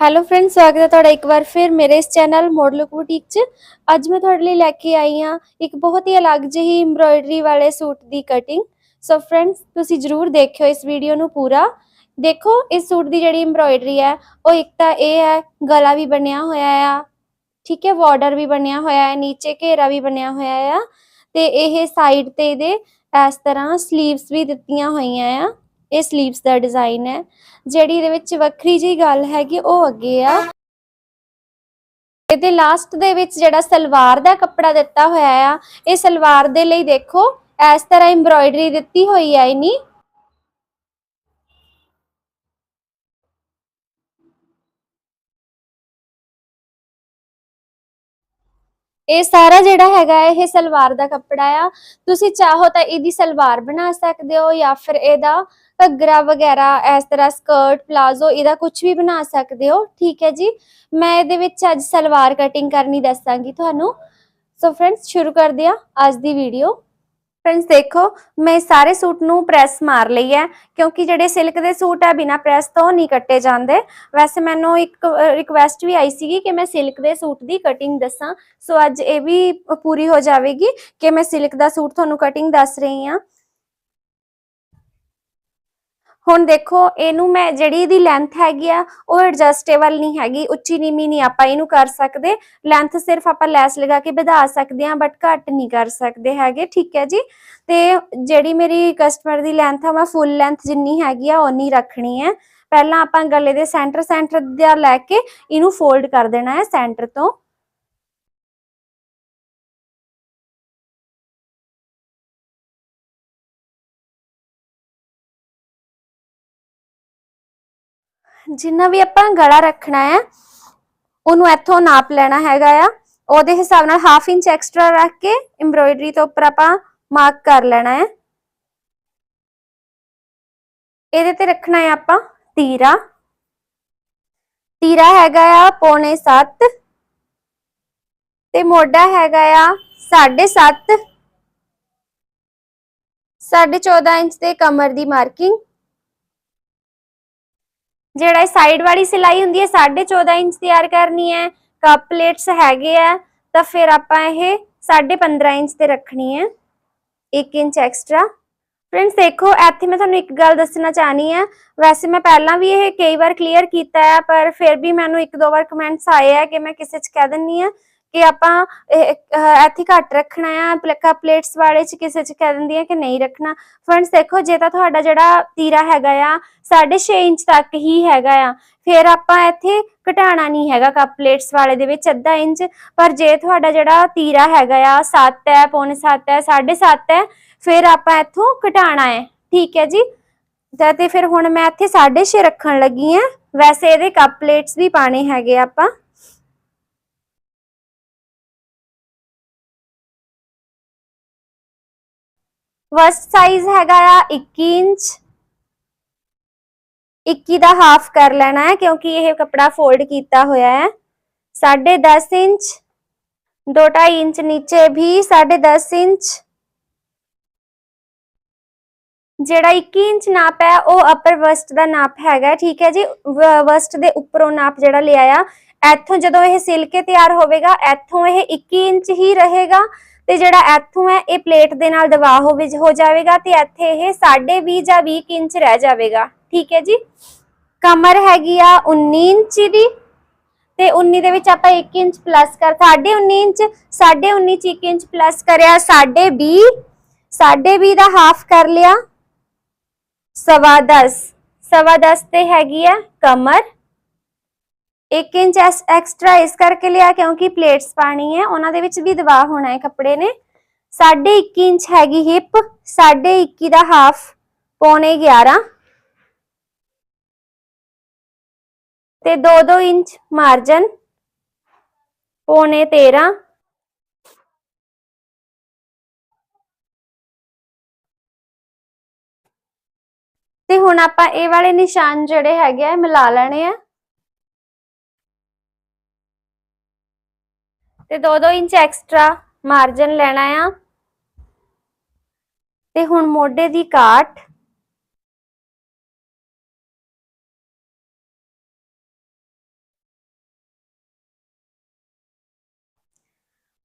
Hello friend ਸਵਾਗਤ ਹੈ ਤੁਹਾਡਾ ਇੱਕ ਵਾਰ ਫਿਰ ਮੇਰੇ ਇਸ ਚੈਨਲ ਮੋਡ ਲੁੱਕ ਬੁਟੀਕ 'ਚ। ਅੱਜ ਮੈਂ ਤੁਹਾਡੇ ਲਈ ਲੈ ਕੇ ਆਈ ਹਾਂ ਇੱਕ ਬਹੁਤ ਹੀ ਅਲੱਗ ਜਿਹੀ ਐਮਬ੍ਰੋਇਡਰੀ ਵਾਲੇ ਸੂਟ ਦੀ ਕਟਿੰਗ ਸੋ ਫਰੈਂਡਸ ਤੁਸੀਂ ਜਰੂਰ ਦੇਖਿਓ ਇਸ ਵੀਡੀਓ ਨੂੰ ਪੂਰਾ। ਦੇਖੋ, ਇਸ ਸੂਟ ਦੀ ਜਿਹੜੀ ਐਮਬ੍ਰੋਇਡਰੀ ਹੈ, ਉਹ ਇੱਕ ਤਾਂ ਇਹ ਹੈ, ਗਲਾ ਵੀ ਬਣਿਆ ਹੋਇਆ ਆ, ਠੀਕ ਹੈ ਬਾਰਡਰ ਵੀ ਬਣਿਆ ਹੋਇਆ ਹੈ, ਨੀਚੇ ਘੇਰਾ ਵੀ ਬਣਿਆ ਹੋਇਆ ਆ। ਤੇ ਇਹ ਸਾਈਡ ਤੇ ਇਹਦੇ ਇਸ ਤਰ੍ਹਾਂ 슬ੀਵਸ ਵੀ ਦਿੱਤੀਆਂ ਹੋਈਆਂ ਆ। ਇਹ 슬ੀਵਸ ਦਾ ਡਿਜ਼ਾਈਨ ਹੈ। ਜਿਹੜੀ ਇਹਦੇ ਵਿੱਚ ਵੱਖਰੀ ਜੀ ਗੱਲ ਹੈਗੀ, ਉਹ ਅੱਗੇ ਆ। ਇਹਦੇ ਲਾਸਟ ਦੇ ਵਿੱਚ ਜਿਹੜਾ ਸਲਵਾਰ ਦਾ ਕੱਪੜਾ ਦਿੱਤਾ ਹੋਇਆ ਆ, ਇਹ ਸਲਵਾਰ ਦੇ ਲਈ ਦੇਖੋ, ਇਸ ਤਰ੍ਹਾਂ ਐਮਬ੍ਰੋਇਡਰੀ ਦਿੱਤੀ ਹੋਈ ਹੈ ਇਨੀ ਇਹ ਸਾਰਾ ਜਿਹੜਾ ਹੈਗਾ ਇਹ ਸਲਵਾਰ ਦਾ ਕੱਪੜਾ ਆ। ਤੁਸੀਂ ਚਾਹੋ ਤਾਂ ਇਹਦੀ ਸਲਵਾਰ ਬਣਾ ਸਕਦੇ ਹੋ ਜਾਂ ਫਿਰ ਇਹਦਾ ਘੱਗਰਾ ਵਗੈਰਾ, ਇਸ ਤਰ੍ਹਾਂ ਸਕਰਟ, ਪਲਾਜ਼ੋ, ਇਹਦਾ ਕੁਝ ਵੀ ਬਣਾ ਸਕਦੇ ਹੋ। ਠੀਕ ਹੈ ਜੀ। ਮੈਂ ਇਹਦੇ ਵਿੱਚ ਅੱਜ ਸਲਵਾਰ ਕਟਿੰਗ ਕਰਨੀ ਦੱਸਾਂਗੀ ਤੁਹਾਨੂੰ। ਸੋ ਫਰੈਂਡਸ ਸ਼ੁਰੂ ਕਰਦੇ ਆ ਅੱਜ ਦੀ ਵੀਡੀਓ ਫਰੈਂਡਸ ਦੇਖੋ, ਮੈਂ ਸਾਰੇ ਸੂਟ ਨੂੰ ਪ੍ਰੈਸ ਮਾਰ ਲਈ ਹੈ, ਕਿਉਂਕਿ ਜਿਹੜੇ ਸਿਲਕ ਦੇ ਸੂਟ ਆ ਬਿਨਾ ਪ੍ਰੈਸ ਤੋਂ ਨਹੀਂ ਕੱਟੇ ਜਾਂਦੇ। ਵੈਸੇ ਮੈਨੂੰ ਇੱਕ ਰਿਕੁਐਸਟ ਵੀ ਆਈ ਸੀਗੀ ਕਿ ਮੈਂ ਸਿਲਕ ਦੇ ਸੂਟ ਦੀ ਕਟਿੰਗ ਦੱਸਾਂ। ਸੋ ਅੱਜ ਇਹ ਵੀ ਪੂਰੀ ਹੋ ਜਾਵੇਗੀ ਕਿ ਮੈਂ ਸਿਲਕ ਦਾ ਸੂਟ ਤੁਹਾਨੂੰ ਕਟਿੰਗ ਦੱਸ ਰਹੀ ਹਾਂ। ਹੁਣ ਦੇਖੋ, ਇਹਨੂੰ ਮੈਂ ਜਿਹੜੀ ਇਹਦੀ ਲੈਂਥ ਹੈਗੀ ਆ, ਉਹ ਐਡਜਸਟੇਬਲ ਨਹੀਂ ਹੈਗੀ, ਉੱਚੀ ਨੀਵੀਂ ਨਹੀਂ ਆਪਾਂ ਇਹਨੂੰ ਕਰ ਸਕਦੇ। ਲੈਂਥ ਸਿਰਫ ਆਪਾਂ ਲੈਸ ਲਗਾ ਕੇ ਵਧਾ ਸਕਦੇ ਹਾਂ ਬਟ ਘੱਟ ਨਹੀਂ ਕਰ ਸਕਦੇ ਹੈਗੇ, ਠੀਕ ਹੈ ਜੀ? ਤੇ ਜਿਹੜੀ ਮੇਰੀ ਕਸਟਮਰ ਦੀ ਲੈਂਥ ਆ, ਮੈਂ ਫੁੱਲ ਲੈਂਥ ਜਿੰਨੀ ਹੈਗੀ ਆ, ਓਨੀ ਰੱਖਣੀ ਹੈ। ਪਹਿਲਾਂ ਆਪਾਂ ਗਲੇ ਦੇ ਸੈਂਟਰ ਸੈਂਟਰ ਦਾ ਲੈ ਕੇ ਇਹਨੂੰ ਫੋਲਡ ਕਰ ਦੇਣਾ ਹੈ ਸੈਂਟਰ ਤੋਂ। ਜਿੰਨਾ ਵੀ ਆਪਾਂ ਗਲਾ ਰੱਖਣਾ ਹੈ ਉਹਨੂੰ ਇੱਥੋਂ ਨਾਪ ਲੈਣਾ ਹੈਗਾ ਆ। ਉਹਦੇ ਹਿਸਾਬ ਨਾਲ ਹਾਫ ਇੰਚ ਐਕਸਟਰਾ ਰੱਖ ਕੇ ਐਮਬ੍ਰੋਇਡਰੀ ਤੋਂ ਉੱਪਰ ਆਪਾਂ ਮਾਰਕ ਕਰ ਲੈਣਾ ਹੈ ਇਹਦੇ ਤੇ ਰੱਖਣਾ ਹੈ ਆਪਾਂ ਤੀਰਾ। ਤੀਰਾ ਹੈਗਾ ਆ ਪੌਣੇ 7 ਤੇ ਮੋਢਾ ਹੈਗਾ ਆ 7.5 14.5 ਇੰਚ ਤੇ ਕਮਰ ਦੀ ਮਾਰਕਿੰਗ ਜਿਹੜਾ ਇਹ ਸਾਈਡ ਵਾਲੀ ਸਿਲਾਈ ਹੁੰਦੀ ਹੈ 14.5 ਇੰਚ ਤਿਆਰ ਕਰਨੀ ਹੈ ਕੱਪ ਪਲੇਟਸ ਹੈਗੇ ਆ, ਤਾਂ ਫਿਰ ਆਪਾਂ ਇਹ 15.5 ਇੰਚ ਤੇ ਰੱਖਣੀ ਹੈ 1 ਇੰਚ ਐਕਸਟਰਾ ਫਰੈਂਡਸ ਦੇਖੋ, ਇੱਥੇ ਮੈਂ ਤੁਹਾਨੂੰ ਇੱਕ ਗੱਲ ਦੱਸਣਾ ਚਾਹਨੀ ਆ। ਵੈਸੇ ਮੈਂ ਪਹਿਲਾਂ ਵੀ ਇਹ ਕਈ ਵਾਰ ਕਲੀਅਰ ਕੀਤਾ ਹੈ ਪਰ ਫਿਰ ਵੀ ਮੈਨੂੰ ਇੱਕ ਦੋ ਵਾਰ ਕਮੈਂਟਸ ਆਏ ਆ ਕਿ ਮੈਂ ਕਿਸੇ 'ਚ ਕਹਿ ਦਿੰਨੀ ਆ ਕਿ ਆਪਾਂ ਇੱਥੇ ਘੱਟ ਰੱਖਣਾ ਆ ਕੱਪ ਪਲੇਟਸ ਵਾਲੇ 'ਚ ਕਿਸੇ 'ਚ ਕਹਿ ਦਿੰਦੀ ਆ ਕਿ ਨਹੀਂ ਰੱਖਣਾ। ਫਰੈਂਡਸ ਦੇਖੋ, ਜੇ ਤਾਂ ਤੁਹਾਡਾ ਜਿਹੜਾ ਤੀਰਾ ਹੈਗਾ ਆ 6.5 ਇੰਚ ਤੱਕ ਹੀ ਹੈਗਾ ਆ। ਫਿਰ ਆਪਾਂ ਇੱਥੇ ਘਟਾਣਾ ਨਹੀਂ ਹੈਗਾ ਕੱਪ ਪਲੇਟਸ ਵਾਲੇ ਦੇ ਵਿੱਚ ਅੱਧਾ ਇੰਚ। ਪਰ ਜੇ ਤੁਹਾਡਾ ਜਿਹੜਾ ਤੀਰਾ ਹੈਗਾ ਆ 7 ਹੈ, ਪੌਣੇ 7 ਹੈ 7.5 ਹੈ, ਫਿਰ ਆਪਾਂ ਇੱਥੋਂ ਘਟਾਣਾ ਹੈ। ਠੀਕ ਹੈ ਜੀ? ਤੇ ਫਿਰ ਹੁਣ ਮੈਂ ਇੱਥੇ 6.5 ਰੱਖਣ ਲੱਗੀ ਆ। ਵੈਸੇ ਇਹਦੇ ਕੱਪ ਪਲੇਟਸ ਵੀ ਪਾਣੇ ਹੈਗੇ ਆਪਾਂ। ਵਸਟ ਸਾਈਜ਼ ਹੈਗਾ ਆ 21 ਇੰਚ। 21 ਦਾ ਹਾਫ ਕਰ ਲੈਣਾ ਹੈ ਕਿਉਂਕਿ ਇਹ ਕਪੜਾ ਫੋਲਡ ਕੀਤਾ ਹੋਇਆ ਹੈ। 10.5 ਇੰਚ। 2.5 ਇੰਚ ਨੀਚੇ ਵੀ 10.5 ਇੰਚ। ਜਿਹੜਾ 21 ਇੰਚ ਨਾਪ ਹੈ, ਉਹ ਅਪਰ ਵਸਟ ਦਾ ਨਾਪ ਹੈਗਾ ਠੀਕ ਹੈ ਜੀ? ਵਸਟ ਦੇ ਉੱਪਰੋਂ ਨਾਪ ਜਿਹੜਾ ਲਿਆ ਆ, ਇੱਥੋਂ ਜਦੋਂ ਇਹ ਸਿਲ ਕੇ ਤਿਆਰ ਹੋਵੇਗਾ, ਇੱਥੋਂ ਇਹ 21 ਇੰਚ ਹੀ ਰਹੇਗਾ। ਤੇ ਜਿਹੜਾ ਇੱਥੋਂ ਹੈ, ਇਹ ਪਲੇਟ ਦੇ ਨਾਲ ਦਬਾ ਹੋਵੇ ਹੋ ਜਾਵੇਗਾ ਤੇ ਇੱਥੇ ਇਹ 20.5 ਜਾਂ 20 ਇੰਚ ਰਹਿ ਜਾਵੇਗਾ। ਠੀਕ ਹੈ ਜੀ? ਕਮਰ ਹੈਗੀ ਆ 19 ਇੰਚ ਦੀ ਤੇ 19 ਦੇ ਵਿੱਚ ਆਪਾਂ 1 ਇੰਚ ਪਲੱਸ ਕਰ 19.5 ਇੰਚ 19.5 ਚ 1 ਇੰਚ ਪਲੱਸ ਕਰਿਆ 20.5 20.5 ਦਾ ਹਾਫ ਕਰ ਲਿਆ। ਸਵਾ 10 ਸਵਾ 10 ਤੇ ਹੈਗੀ ਆ ਕਮਰ। 1 ਇੰਚ ਐਕਸਟਰਾ ਇਸ ਕਰਕੇ ਲਿਆ ਕਿਉਂਕਿ ਪਲੇਟਸ ਪਾਣੀ ਹੈ, ਉਹਨਾਂ ਦੇ ਵਿੱਚ ਵੀ ਦਬਾਅ ਹੋਣਾ ਹੈ ਕੱਪੜੇ ਨੇ। 1.5 ਇੰਚ ਹੈਗੀ ਹਿਪ 1.5 ਦਾ ਹਾਫ, ਪੌਣੇ 11 ਤੇ 2-2 ਇੰਚ ਮਾਰਜਨ, ਪੌਣੇ 13 ਤੇ ਹੁਣ ਆਪਾਂ ਇਹ ਵਾਲੇ ਨਿਸ਼ਾਨ ਜਿਹੜੇ ਹੈਗੇ ਆ ਮਿਲਾ ਲੈਣੇ ਆ। ਤੇ 2-2 ਇੰਚ ਐਕਸਟਰਾ ਮਾਰਜਨ ਲੈਣਾ ਆ। ਤੇ ਹੁਣ ਮੋਢੇ ਦੀ ਕਾਟ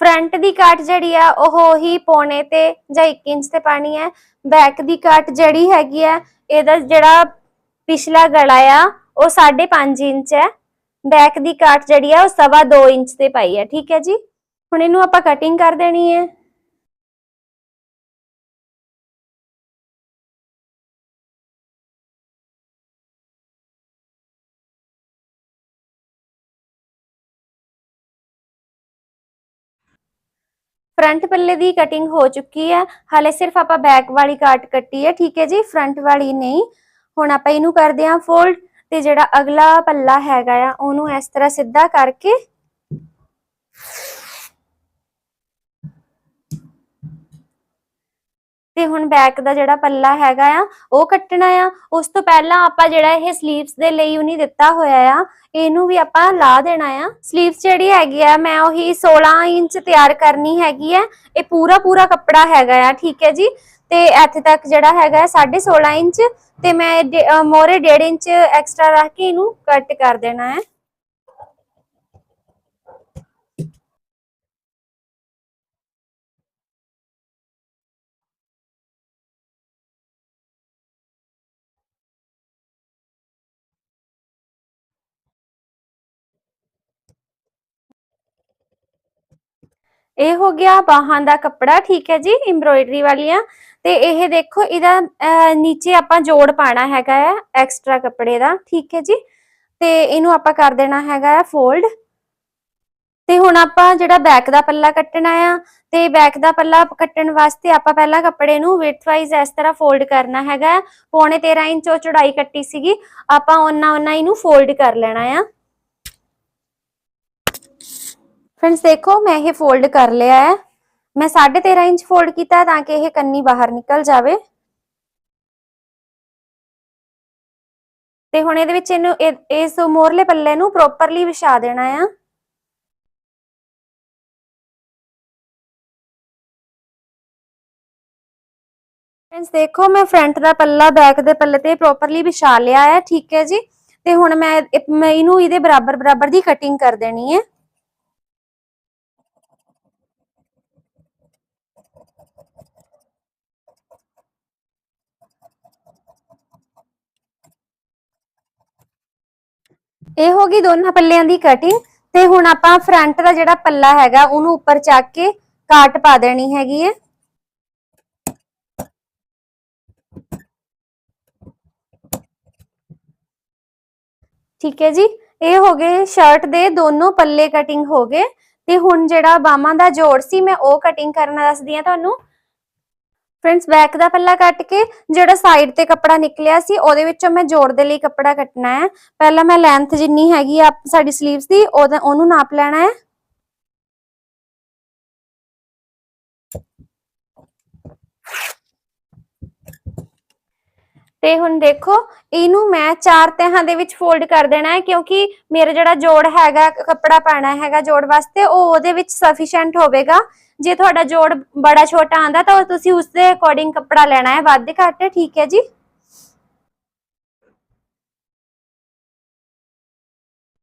ਫਰੰਟ ਦੀ ਕਾਟ ਜਿਹੜੀ ਆ, ਉਹ ਹੀ ਪੌਣੇ ਤੇ ਜਾਂ 1 ਇੰਚ ਤੇ ਪਾਣੀ ਹੈ ਬੈਕ ਦੀ ਕਾਟ ਜਿਹੜੀ ਹੈਗੀ ਆ, ਇਹਦਾ ਜਿਹੜਾ ਪਿਛਲਾ ਗਲਾ ਆ, ਉਹ 5.5 ਇੰਚ ਹੈ ਬੈਕ ਦੀ ਕਾਟ ਜਿਹੜੀ ਆ ਉਹ ਸਵਾ 2 ਇੰਚ ਤੇ ਪਾਈ ਹੈ ਠੀਕ ਹੈ ਜੀ? ਹੁਣ ਇਹਨੂੰ ਆਪਾਂ ਕਟਿੰਗ ਕਰ ਦੇਣੀ ਹੈ। ਫਰੰਟ ਪੱਲੇ ਦੀ ਕਟਿੰਗ ਹੋ ਚੁੱਕੀ ਹੈ ਹਾਲੇ ਸਿਰਫ ਆਪਾਂ ਬੈਕ ਵਾਲੀ ਕਾਟ ਕੱਟੀ ਹੈ ਠੀਕ ਹੈ ਜੀ? ਫਰੰਟ ਵਾਲੀ ਨਹੀਂ। ਹੁਣ ਆਪਾਂ ਇਹਨੂੰ ਕਰਦੇ ਹਾਂ ਫੋਲਡ ਤੇ ਜਿਹੜਾ ਅਗਲਾ ਪੱਲਾ ਹੈਗਾ ਆ, ਉਹਨੂੰ ਇਸ ਤਰ੍ਹਾਂ ਸਿੱਧਾ ਕਰਕੇ ਤੇ ਹੁਣ ਬੈਕ ਦਾ ਜਿਹੜਾ ਪੱਲਾ ਹੈਗਾ ਆ, ਉਹ ਕੱਟਣਾ ਆ। ਉਸ ਤੋਂ ਪਹਿਲਾਂ ਆਪਾਂ ਜਿਹੜਾ ਇਹ ਸਲੀਵਸ ਦੇ ਲਈ ਉਹਨੀ ਦਿੱਤਾ ਹੋਇਆ ਆ, ਇਹਨੂੰ ਵੀ ਆਪਾਂ ਲਾ ਦੇਣਾ ਆ। ਸਲੀਵਸ ਜਿਹੜੀ ਹੈਗੀ ਆ, ਮੈਂ ਉਹੀ 16 ਇੰਚ ਤਿਆਰ ਕਰਨੀ ਹੈਗੀ ਆ। ਇਹ ਪੂਰਾ ਪੂਰਾ ਕੱਪੜਾ ਹੈਗਾ ਆ, ਠੀਕ ਹੈ ਜੀ? ਤੇ ਇੱਥੇ ਤੱਕ ਜਿਹੜਾ ਹੈਗਾ 16.5 ਇੰਚ ਤੇ ਮੈਂ ਡੇ- ਮੋਹਰੇ 1.5 ਇੰਚ ਐਕਸਟਰਾ ਰੱਖ ਕੇ ਇਹਨੂੰ ਕੱਟ ਕਰ ਦੇਣਾ ਹੈ। ਇਹ ਹੋ ਗਿਆ ਬਾਹਾਂ ਦਾ ਕੱਪੜਾ, ਠੀਕ ਹੈ ਜੀ ਐਮਬ੍ਰੋਇਡਰੀ ਵਾਲੀਆਂ। ਤੇ ਇਹ ਦੇਖੋ, ਇਹਦਾ ਨੀਚੇ ਆਪਾਂ ਜੋੜ ਪਾਣਾ ਹੈਗਾ ਹੈ ਐਕਸਟਰਾ ਕੱਪੜੇ ਦਾ, ਠੀਕ ਹੈ ਜੀ। ਤੇ ਇਹਨੂੰ ਆਪਾਂ ਕਰ ਦੇਣਾ ਹੈਗਾ ਹੈ ਫੋਲਡ ਤੇ ਹੁਣ ਆਪਾਂ ਜਿਹੜਾ ਬੈਕ ਦਾ ਪੱਲਾ ਕੱਟਣਾ ਆ, ਤੇ ਬੈਕ ਦਾ ਪੱਲਾ ਕੱਟਣ ਵਾਸਤੇ ਆਪਾਂ ਪਹਿਲਾਂ ਕੱਪੜੇ ਨੂੰ ਵਿਡਥ ਵਾਈਜ਼ ਇਸ ਤਰ੍ਹਾਂ ਫੋਲਡ ਕਰਨਾ ਹੈਗਾ ਹੈ। ਪੌਣੇ 13 ਇੰਚ ਉਹ ਚੌੜਾਈ ਕੱਟੀ ਸੀਗੀ, ਆਪਾਂ ਉਹਨਾਂ ਉਹਨਾਂ ਇਹਨੂੰ ਫੋਲਡ ਕਰ ਲੈਣਾ ਆ। ਫਰੈਂਡਸ ਦੇਖੋ, ਮੈਂ ਇਹ ਫੋਲਡ ਕਰ ਲਿਆ ਹੈ। ਮੈਂ 13.5 ਇੰਚ ਫੋਲਡ ਕੀਤਾ ਤਾਂ ਕਿ ਇਹ ਕੰਨੀ ਬਾਹਰ ਨਿਕਲ ਜਾਵੇ। ਤੇ ਹੁਣ ਇਹਦੇ ਵਿੱਚ ਇਹਨੂੰ ਇਸ ਮੋਰਲੇ ਪੱਲੇ ਨੂੰ ਪ੍ਰੋਪਰਲੀ ਵਿਛਾ ਦੇਣਾ ਆ। ਫਰੈਂਡਸ ਦੇਖੋ, ਮੈਂ ਫਰੰਟ ਦਾ ਪੱਲਾ ਬੈਕ ਦੇ ਪੱਲੇ ਤੇ ਪ੍ਰੋਪਰਲੀ ਵਿਛਾ ਲਿਆ ਹੈ, ਠੀਕ ਹੈ ਜੀ? ਤੇ ਹੁਣ ਮੈਂ ਮੈਂ ਇਹਨੂੰ ਇਹਦੇ ਬਰਾਬਰ ਬਰਾਬਰ ਦੀ ਕਟਿੰਗ ਕਰ ਦੇਣੀ ਹੈ। ਇਹ ਹੋ ਗਈ ਦੋਨਾਂ ਪੱਲਿਆਂ ਦੀ ਕਟਿੰਗ ਤੇ ਹੁਣ ਆਪਾਂ ਫਰੰਟ ਦਾ ਜਿਹੜਾ ਪੱਲਾ ਹੈਗਾ, ਉਹਨੂੰ ਉੱਪਰ ਚੱਕ ਕੇ ਕਾਟ ਪਾ ਦੇਣੀ ਹੈਗੀ ਹੈ। ਠੀਕ ਹੈ ਜੀ। ਇਹ ਹੋ ਗਏ ਸ਼ਰਟ ਦੇ ਦੋਨੋਂ ਪੱਲੇ ਕਟਿੰਗ ਹੋ ਗਏ। ਤੇ ਹੁਣ ਜਿਹੜਾ ਬਾਹਾਂ ਦਾ ਜੋੜ ਸੀ, ਮੈਂ ਉਹ ਕਟਿੰਗ ਕਰਨਾ ਦੱਸਦੀ ਆ ਤੁਹਾਨੂੰ। ਫਰੈਂਡਸ ਬੈਕ ਦਾ ਪੱਲਾ ਕੱਟ ਕੇ ਜਿਹੜਾ ਸਾਈਡ ਤੇ ਕੱਪੜਾ ਨਿਕਲਿਆ ਸੀ, ਉਹਦੇ ਵਿੱਚੋਂ ਮੈਂ ਜੋੜ ਦੇ ਲਈ ਕੱਪੜਾ ਕੱਟਣਾ ਹੈ। ਪਹਿਲਾਂ ਮੈਂ ਲੈਂਥ ਜਿੰਨੀ ਹੈਗੀ ਆ, ਸਾਡੀ ਸਲੀਵਸ ਦੀ, ਉਹਦਾ ਉਹਨੂੰ ਨਾਪ ਲੈਣਾ ਹੈ। ਤੇ ਹੁਣ ਦੇਖੋ, ਇਹਨੂੰ ਮੈਂ ਚਾਰ ਤਹਾਂ ਦੇ ਵਿੱਚ ਫੋਲਡ ਕਰ ਦੇਣਾ ਹੈ ਕਿਉਂਕਿ ਮੇਰਾ ਜਿਹੜਾ ਜੋੜ ਹੈਗਾ, ਕੱਪੜਾ ਪਾਣਾ ਹੈਗਾ ਜੋੜ ਵਾਸਤੇ, ਉਹ ਉਹਦੇ ਵਿੱਚ ਸਫੀਸ਼ੀਐਂਟ ਹੋਵੇਗਾ। ਜੇ ਤੁਹਾਡਾ ਜੋੜ ਬੜਾ ਛੋਟਾ ਆਂਦਾ ਤਾਂ ਤੁਸੀਂ ਉਸ ਦੇ ਅਕੋਰਡਿੰਗ ਕੱਪੜਾ ਲੈਣਾ ਹੈ, ਵੱਧ ਘੱਟ, ਠੀਕ ਹੈ ਜੀ?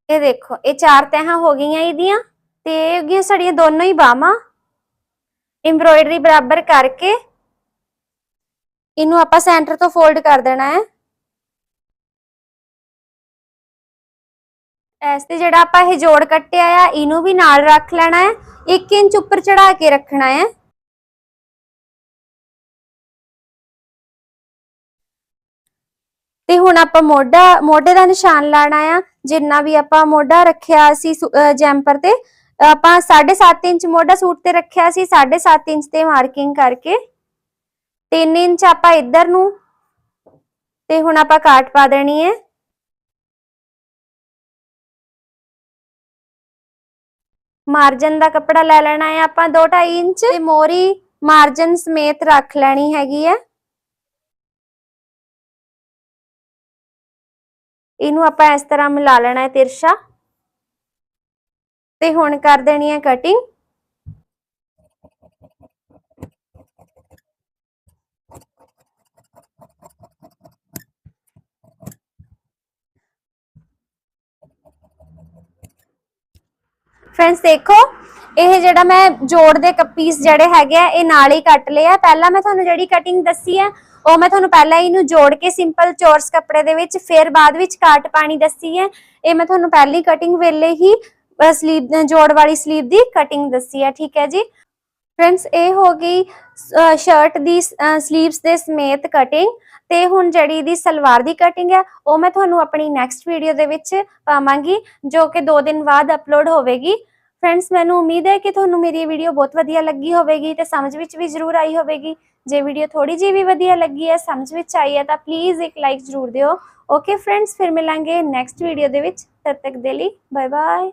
ਇਹ ਦੇਖੋ, ਇਹ ਚਾਰ ਤਹਾਂ ਹੋ ਗਈਆਂ ਇਹਦੀਆਂ ਤੇ ਇਹ ਸਾਡੀਆਂ ਦੋਨੋਂ ਹੀ ਬਾਹਾਂ। ਐਮਬ੍ਰੋਇਡਰੀ ਬਰਾਬਰ ਕਰਕੇ ਇਹਨੂੰ ਆਪਾਂ ਸੈਂਟਰ ਤੋਂ ਫੋਲਡ ਕਰ ਦੇਣਾ ਹੈ ਐਸ ਤੇ ਜਿਹੜਾ ਆਪਾਂ ਇਹ ਜੋੜ ਕੱਟਿਆ ਆ ਇਹਨੂੰ ਵੀ ਨਾਲ ਰੱਖ ਲੈਣਾ ਹੈ 1 ਇੰਚ ਉੱਪਰ ਚੜਾ ਕੇ ਰੱਖਣਾ ਹੈ ਤੇ ਹੁਣ ਆਪਾਂ ਮੋਢਾ ਮੋਢੇ ਦਾ ਨਿਸ਼ਾਨ ਲਾਣਾ ਆ ਜਿੰਨਾ ਵੀ ਆਪਾਂ ਮੋਢਾ ਰੱਖਿਆ ਸੀ ਜੈਂਪਰ ਤੇ ਆਪਾਂ 7.5 ਇੰਚ ਮੋਢਾ ਸੂਟ ਤੇ ਰੱਖਿਆ ਸੀ 7.5 ਇੰਚ ਤੇ ਮਾਰਕਿੰਗ ਕਰਕੇ 3 ਇੰਚ ਆਪਾਂ ਇੱਧਰ ਨੂੰ ਤੇ ਹੁਣ ਆਪਾਂ ਕਾਟ ਪਾ ਦੇਣੀ ਹੈ। ਮਾਰਜਨ ਦਾ ਕੱਪੜਾ ਲੈ ਲੈਣਾ ਹੈ ਆਪਾਂ 2.5 ਇੰਚ। ਤੇ ਮੋਰੀ ਮਾਰਜਨ ਸਮੇਤ ਰੱਖ ਲੈਣੀ ਹੈਗੀ ਹੈ। ਇਹਨੂੰ ਆਪਾਂ ਇਸ ਤਰ੍ਹਾਂ ਮਿਲਾ ਲੈਣਾ ਹੈ ਤਿਰਛਾ। ਤੇ ਹੁਣ ਕਰ ਦੇਣੀ ਹੈ ਕਟਿੰਗ ਫਰੈਂਡਸ ਦੇਖੋ, ਇਹ ਜਿਹੜਾ ਮੈਂ ਜੋੜ ਦੇ ਪੀਸ ਜਿਹੜੇ ਹੈਗੇ ਆ, ਇਹ ਨਾਲ ਹੀ ਕੱਟ ਲਏ ਆ। ਪਹਿਲਾਂ ਮੈਂ ਤੁਹਾਨੂੰ ਜਿਹੜੀ ਕਟਿੰਗ ਦੱਸੀ ਹੈ ਉਹ ਮੈਂ ਤੁਹਾਨੂੰ ਪਹਿਲਾਂ ਇਹਨੂੰ ਜੋੜ ਕੇ ਸਿੰਪਲ ਚੋਰਸ ਕੱਪੜੇ ਦੇ ਵਿੱਚ, ਫਿਰ ਬਾਅਦ ਵਿੱਚ ਕਾਟ ਪਾਣੀ ਦੱਸੀ ਹੈ ਇਹ ਮੈਂ ਤੁਹਾਨੂੰ ਪਹਿਲੀ ਕਟਿੰਗ ਵੇਲੇ ਹੀ ਸਲੀਵ ਜੋੜ ਵਾਲੀ ਸਲੀਵ ਦੀ ਕਟਿੰਗ ਦੱਸੀ ਹੈ ਠੀਕ ਹੈ ਜੀ? ਫਰੈਂਡਸ ਇਹ ਹੋ ਗਈ ਸ਼ਰਟ ਦੀ ਸਲੀਵਸ ਦੇ ਸਮੇਤ ਕਟਿੰਗ ਤੇ ਹੁਣ ਜਿਹੜੀ ਦੀ ਸਲਵਾਰ ਦੀ ਕਟਿੰਗ ਹੈ ਉਹ ਮੈਂ ਤੁਹਾਨੂੰ ਆਪਣੀ ਨੈਕਸਟ ਵੀਡੀਓ ਦੇ ਵਿੱਚ ਪਾਵਾਂਗੀ, ਜੋ ਕਿ 2 ਦਿਨ ਬਾਅਦ ਅਪਲੋਡ ਹੋਵੇਗੀ। ਫਰੈਂਡਸ ਮੈਨੂੰ ਉਮੀਦ ਹੈ ਕਿ ਤੁਹਾਨੂੰ ਮੇਰੀ ਇਹ ਵੀਡੀਓ ਬਹੁਤ ਵਧੀਆ ਲੱਗੀ ਹੋਵੇਗੀ ਤੇ ਸਮਝ ਵਿੱਚ ਵੀ ਜ਼ਰੂਰ ਆਈ ਹੋਵੇਗੀ। ਜੇ ਵੀਡੀਓ ਥੋੜੀ ਜਿਹੀ ਵੀ ਵਧੀਆ ਲੱਗੀ ਹੈ, ਸਮਝ ਵਿੱਚ ਆਈ ਹੈ, ਤਾਂ ਪਲੀਜ਼ ਇੱਕ ਲਾਈਕ ਜ਼ਰੂਰ ਦਿਓ। ਓਕੇ ਫਰੈਂਡਸ ਫਿਰ ਮਿਲਾਂਗੇ ਨੈਕਸਟ ਵੀਡੀਓ ਦੇ ਵਿੱਚ। ਤਦ ਤੱਕ ਦੇ ਲਈ ਬਾਏ ਬਾਏ